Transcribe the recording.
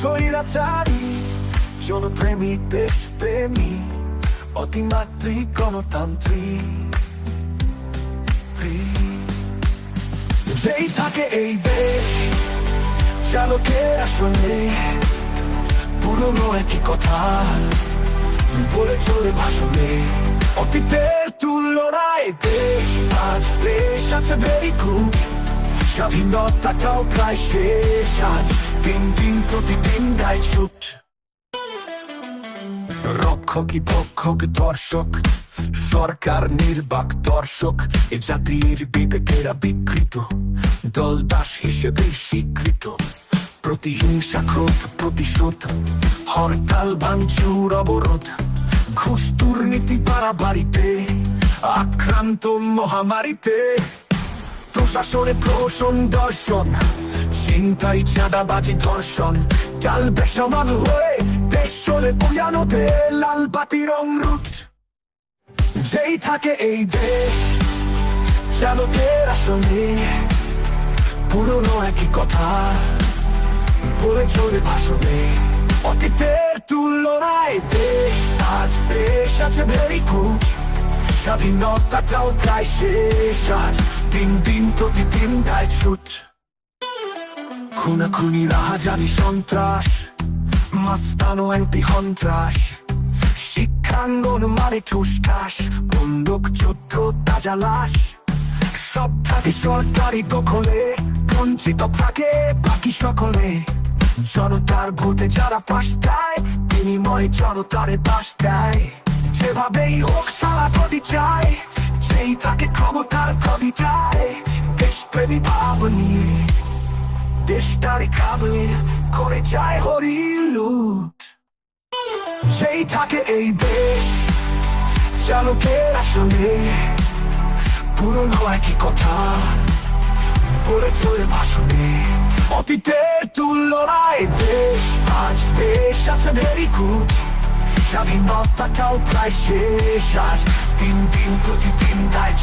স্বৈরাচারী জনপ্রেমী দেশপ্রেমী অতিমাত্রিক গণতান্ত্রিক যেই থাকে এই দেশ চালকের আসলে পুরনো একই কথা বলে চলে ভাষণে অতীতের তুলনায় দেশ আজ বেশ আছে ভেরি স্বাধীনতাটাও প্রায় শেষ আজ দিন দিন প্রতিদিন গাই ছুট রক্ষকই পক্ষক, দর্শক, সরকার নির্বাক, দর্শক, এ জাতির বিবেকেরা বিকৃত। দল দাস হিসেবে স্বীকৃত। প্রতিহিংসা ক্রোধ, প্রতিশোধ, হরতাল, ভাঙচুর, অবরোধ, ঘুষ, দুর্নীতি, বাড়াবাড়িতে, আক্রান্ত মহামারীতে। প্রশাসনে প্রশন দর্শন। চিন্তাই চাঁদাবাজি, ধর্ষণ। ডাল বেসামাল হয়ে দেশ চলে পুরানোতে লাল বাতি রং রুট যেই থাকে এই দেশ, চালকের আসনে। পুরনো একই কথা বলে চলে ভাষণে। অতীতের তুলনায় দেশ, আজ বেশ আছে ভেরি স্বাধীনতাটাও প্রায় শেষ, আজ দিন দিন প্রতিদিন গায় ছুট খুনাখুনি রাহাজানি সন্ত্রাস, মাস্তানো এমপি সন্ত্রাস। শিক্ষাঙ্গন মানে ঠুসঠাস, বন্দুক, যুদ্ধ, তাজা লাশ। সব থাকে সরকারি দখলে, বঞ্চিত থাকে বাকি সকলে। জনতার ভোটে যারা পাশ দেয়, বিনিময় জনতারে পাশ দেয়। যেভাবেই হোক তারা প্রতি চায় সেই থাকে ক্ষমতার চায় দেশপ্রেমী ভাব নিয়ে দেশটারে খাবলে করে যায় হরিলুট যেই থাকে এই দেশ, চালকের আসলে পুরনো একই কথা বলে চলে ভাষণে। অতীতের তুলনায় দেশ আজ বেশ আছে ভেরি গুড। স্বাধীনতাটাও প্রায় শেষ আজ দিন দিন প্রতিদিন দায়